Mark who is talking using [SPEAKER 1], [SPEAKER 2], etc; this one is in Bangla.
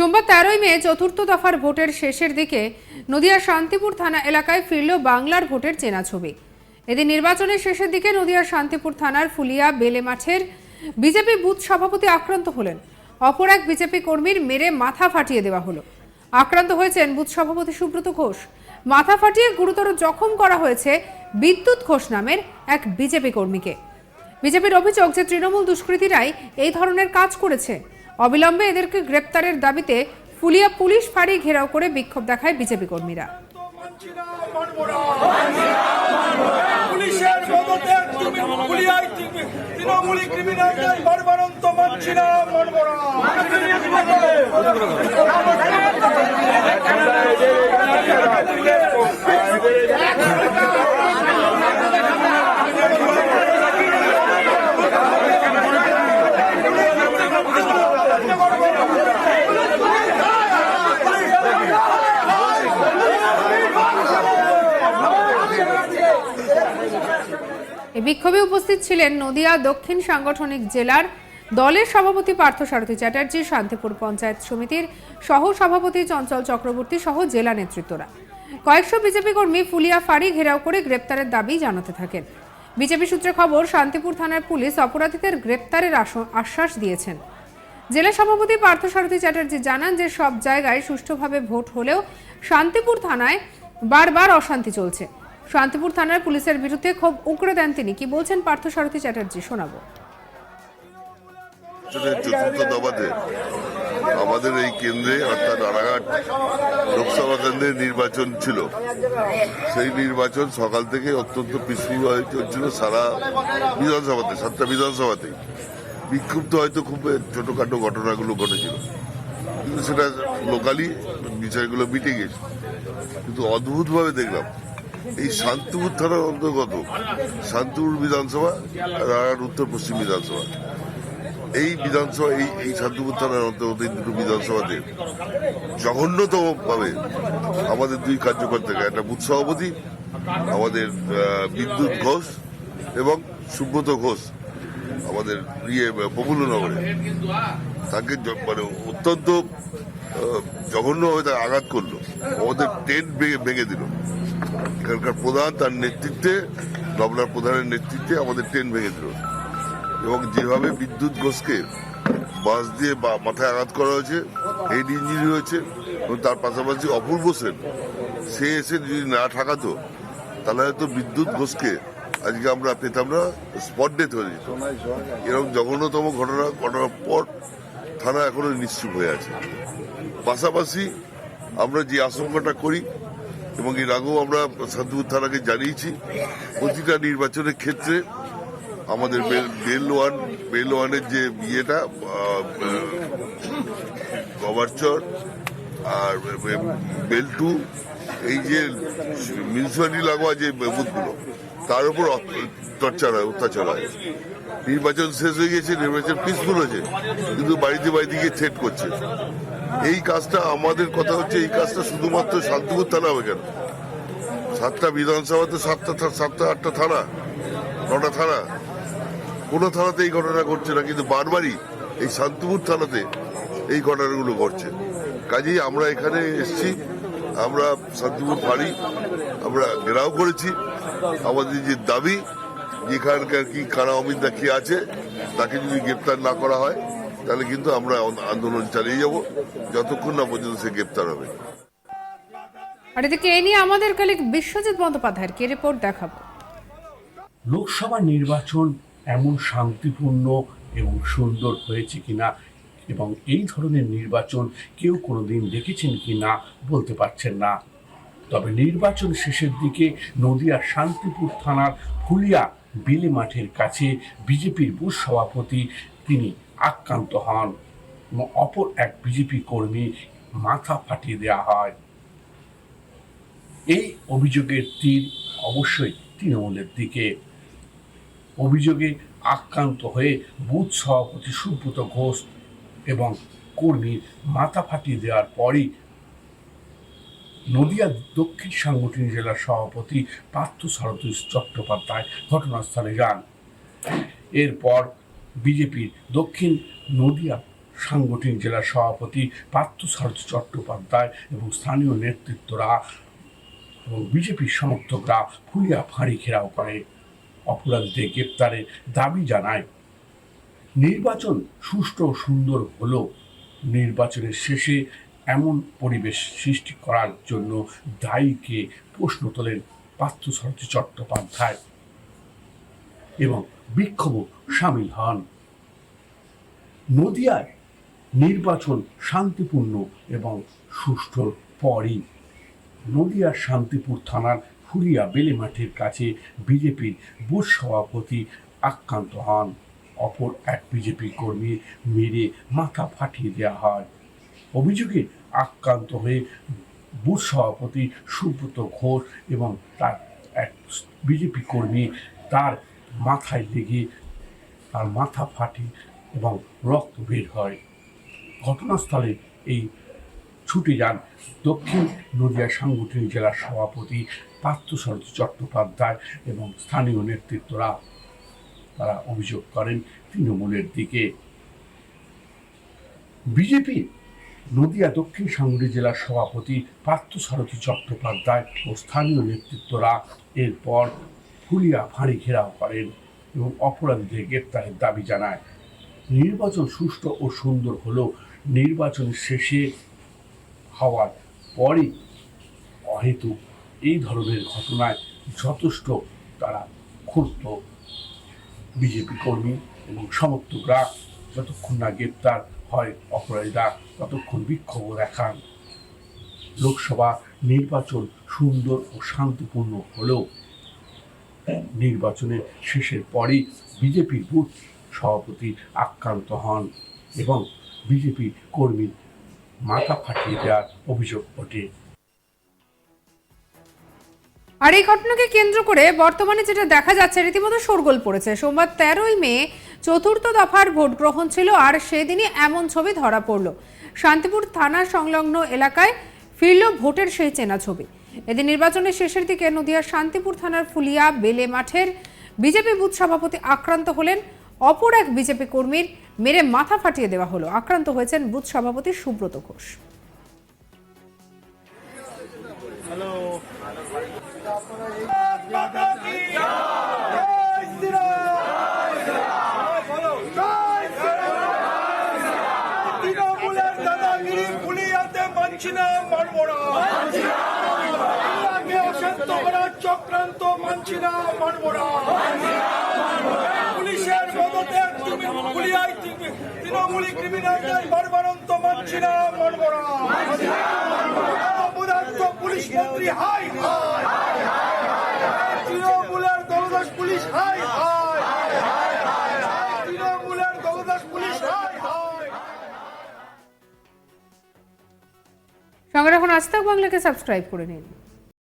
[SPEAKER 1] সোমবার তেরোই মে চতুর্থ দফার ভোটের শেষের দিকে নদিয়া শান্তিপুর থানা এলাকায় ফিরল বাংলার ভোটের চেনা ছবি। এদিন নির্বাচনের শেষের দিকে নদিয়ার শান্তিপুর থানার ফুলিয়া বেলে মাঠের বিজেপি বুথ সভাপতি আক্রান্ত হলেন। অপর এক বিজেপি কর্মীর মেরে মাথা ফাটিয়ে দেওয়া হলো। আক্রান্ত হয়েছেন বুথ সভাপতি সুব্রত ঘোষ। মাথা ফাটিয়ে গুরুতর জখম করা হয়েছে বিদ্যুৎ ঘোষ নামের এক বিজেপি কর্মীকে। বিজেপির অভিযোগ যে তৃণমূল দুষ্কৃতীরাই এই ধরনের কাজ করেছে অবিলম্বে এদেরকে গ্রেপ্তারের দাবিতে ফুলিয়া পুলিশ ফাঁড়ি ঘেরাও করে বিক্ষোভ দেখায় বিজেপি কর্মীরা।
[SPEAKER 2] তৃণমূলী
[SPEAKER 1] বিক্ষোভে উপস্থিত ছিলেন নদিয়া দক্ষিণ সাংগঠনিক জেলার দলের সভাপতি পার্থসারথী চ্যাটার্জি, শান্তিপুর পঞ্চায়েত সমিতির সহ সভাপতি চঞ্চল চক্রবর্তী সহ জেলা নেতৃত্বরা। কয়েকশো বিজেপি কর্মী ফুলিয়া ফাঁড়ি ঘেরাও করে গ্রেপ্তারের দাবি জানাতে থাকেন। বিজেপি সূত্রে খবর, শান্তিপুর থানার পুলিশ অপরাধীদের গ্রেপ্তারের আশ- আশ্বাস দিয়েছেন। জেলা সভাপতি পার্থসারথী চ্যাটার্জি জানান যে সব জায়গায় সুষ্ঠুভাবে ভোট হলেও শান্তিপুর থানায় বারবার অশান্তি চলছে। শান্তিপুর থানার পুলিশের বিরুদ্ধে ক্ষোভ উগড়ে দেন তিনি। কি বলছেন পার্থসারথী চ্যাটার্জি? শোনাবো।
[SPEAKER 3] আমাদের এই কেন্দ্রে, অর্থাৎ রানাঘাট লোকসভা কেন্দ্রের নির্বাচন ছিল। সেই নির্বাচন সকাল থেকে অত্যন্ত পিসফুল হয়ে চলছিল সারা বিধানসভাতে, সাতটা বিধানসভাতেই বিক্ষুব্ধ হয়তো খুব ছোটখাটো ঘটনাগুলো ঘটেছিল। কিন্তু সেটা লোকালি বিষয়গুলো মিটে গেছে কিন্তু অদ্ভুতভাবে দেখলাম এই শান্তিপুর থানার অন্তর্গত শান্তিপুর বিধানসভা আর উত্তর পশ্চিম বিধানসভা। এই বিধানসভা, এই এই শান্তিপুর থানার অন্তর্গত এই দুটো বিধানসভাতে জঘন্যতম ভাবে আমাদের দুই কার্যকর্তাকে একটা বুথ সভাপতি, আমাদের বিদ্যুৎ ঘোষ এবং সুব্রত ঘোষ আমাদের ইয়ে প্রফুল্লনগরে। তাকে মানে অত্যন্ত জঘন্যভাবে তাকে আঘাত করল। আমাদের টেন্ট ভেঙে ভেঙে দিল। এখানকার প্রধান তার নেতৃত্বে নবলার প্রধানের নেতৃত্বে আমাদের ট্রেন ভেঙে দিল। এবং যেভাবে বিদ্যুৎ ঘোষকে বাস দিয়ে বা মাথায় আঘাত করা হয়েছে হেড ইঞ্জুরি হয়েছে, এবং তার পাশাপাশি অপূর্ব সেন, সে এসে যদি না ঠাকাতো, তাহলে হয়তো বিদ্যুৎ ঘোষকে আজকে আমরা পেতাম না স্পট ডেথ হয়ে যেত এরকম জঘন্যতম ঘটনা ঘটনার পর থানা এখনও নিশ্চুপ হয়ে আছে। পাশাপাশি আমরা যে আশঙ্কাটা করি এবং এর আগেও আমরা শান্তিপুর থানাকে জানিয়েছি, প্রতিটা নির্বাচনের ক্ষেত্রে আমাদের বেল- ওয়ান, বেল ওয়ানের যে ইয়েটা গভারচর আর বেল টু, এই যে মিউনিসিপালিটি লাগোয়া যে বুথগুলো, তার উপর টর্চার হয়, অত্যাচার হয়। নির্বাচন শেষ হয়ে গেছে, নির্বাচন পিসফুল হয়েছে, কিন্তু বাড়িতে বাড়িতে গিয়ে থ্রেট করছে। এই কাজটা আমাদের কথা হচ্ছে, এই কাজটা শুধুমাত্র শান্তিপুর থানা হবে কেন? সাতটা বিধানসভা তো সাতটা সাতটা, আটটা থানা, নটা থানা। কোনো থানাতে এই ঘটনা ঘটছে না, কিন্তু বারবারই এই শান্তিপুর থানাতে এই ঘটনাগুলো ঘটছে। কাজেই আমরা এখানে এসছি, আমরা শান্তিপুর ফাঁড়ি আমরা ঘেরাও করেছি। আমাদের যে দাবি, যেখানকার কি কারা অমিতা কি আছে, তাকে যদি গ্রেপ্তার না করা হয় তাহলে কিন্তু আমরা আন্দোলন চালিয়ে যাব। যতক্ষণ না পর্যন্ত সে গ্রেপ্তার হবে।
[SPEAKER 1] আর এদিকে এ নিয়ে আমাদের কালিক বিশ্বজিৎ বন্দ্যোপাধ্যায়ের কি রিপোর্ট দেখাবো?
[SPEAKER 4] লোকসভা নির্বাচন এমন শান্তিপূর্ণ এবং সুন্দর হয়েছে কিনা এবং এই ধরনের নির্বাচন কেউ কোনোদিন দেখেছেন কি না বলতে পারছেন না। তবে নির্বাচন শেষের দিকে নদিয়ার শান্তিপুর থানার ফুলিয়া বেলে মাঠের কাছে বিজেপির বুথ সভাপতি তিনি আক্রান্ত হন। অপর এক বিজেপি কর্মী মাথা ফাটিয়ে দেওয়া হয়। এই অভিযোগের তীর অবশ্যই তৃণমূলের দিকে। অভিযোগে আক্রান্ত হয়ে বুথ সভাপতি সুব্রত ঘোষ এবং কর্মীর মাথা ফাটিয়ে দেওয়ার পরই নদিয়া দক্ষিণ সাংগঠনিক জেলার সভাপতি পার্থ সারথী চট্টোপাধ্যায় ঘটনাস্থলে যান। এরপর বিজেপির দক্ষিণ নদিয়া সাংগঠনিক জেলা সভাপতি পার্থসারথী চট্টোপাধ্যায় এবং স্থানীয় নেতৃত্বরা এবং বিজেপির সমর্থকরা ফুলিয়া ফাঁড়ি ঘেরাও করে। অপরাধীদের গ্রেপ্তারের দাবি জানায়, নির্বাচন সুষ্ঠু ও সুন্দর হলেও নির্বাচনের শেষে এমন পরিবেশ সৃষ্টি করার জন্য দায়ীকে প্রশ্ন তোলেন পার্থসারথী চট্টোপাধ্যায় এবং বিক্ষোভ সামিল হন। নদিয়ায় নির্বাচন শান্তিপূর্ণ এবং সুষ্ঠুর পরই নদিয়ার শান্তিপুর থানার ফুলিয়া বেলে মাঠের কাছে বিজেপির বুথ সভাপতি আক্রান্ত হন। অপর এক বিজেপি কর্মী মেরে মাথা ফাটিয়ে দেওয়া হয়। অভিযোগে আক্রান্ত হয়ে বুথ সভাপতি সুব্রত ঘোষ এবং তার এক বিজেপি কর্মী তার মাথায় লেগে তার মাথা ফাটে এবং রক্ত বের হয়। ঘটনাস্থলে এই ছুটে যান দক্ষিণ নদিয়া সাংগঠনিক জেলার সভাপতি পার্থসারথী চট্টোপাধ্যায় এবং স্থানীয় নেতৃত্বরা। তারা অভিযোগ করেন, তৃণমূলের দিকে। বিজেপি নদিয়া দক্ষিণ সাংগঠনিক জেলার সভাপতি পার্থসারথী চট্টোপাধ্যায় ও স্থানীয় নেতৃত্বরা এরপর ফুলিয়া ফাঁড়ি ঘেরাও করেন এবং অপরাধীদের গ্রেপ্তারের দাবি জানায়। নির্বাচন সুষ্ঠু ও সুন্দর হলেও নির্বাচনের শেষে হওয়ার পরই অহেতু এই ধরনের ঘটনায় যথেষ্ট তারা ক্ষুব্ধ। বিজেপি কর্মী এবং সমর্থকরা যতক্ষণ না গ্রেপ্তার হয় অপরাধীরা, ততক্ষণ বিক্ষোভ দেখান। লোকসভা নির্বাচন সুন্দর ও শান্তিপূর্ণ হলেও নির্বাচনের শেষের পরই বিজেপির বুথ সভাপতি আক্রান্ত হন এবং বিজেপি কর্মী মাথা ফাটিয়ে দেওয়ার অভিযোগ ওঠে।
[SPEAKER 1] আর এই ঘটনাকে কেন্দ্র করে বর্তমানে যেটা দেখা যাচ্ছে, রীতিমতো শোরগোল পড়েছে। সোমবার তেরোই মে চতুর্থ দফার ভোট গ্রহণ ছিল আর সেদিনই এমন ছবি ধরা পড়ল। শান্তিপুর থানা সংলগ্ন এলাকায় ফিরল ভোটের সেই চেনা ছবি। এদিন নির্বাচনের শেষের দিকে নদিয়ার শান্তিপুর থানার ফুলিয়া বেলে মাঠের বিজেপি বুথ সভাপতি আক্রান্ত হলেন। অপর এক বিজেপি কর্মীর মেরে মাথা ফাটিয়ে দেওয়া হলো। আক্রান্ত হয়েছেন বুথ সভাপতি সুব্রত ঘোষ।
[SPEAKER 2] মানছি না না। করার চক্রান্ত মানছি না মানব না। পুলিশের মদতে তুমি তৃণমূলী ক্রিমিনালদের মানছি না মানব না। অপদার্থ পুলিশ মন্ত্রী, হাই হাই তৃণমূলের দলদাস পুলিশ, হাই হাই
[SPEAKER 1] সঙ্গে আজ বাংলাকে সাবস্ক্রাইব করে নিন।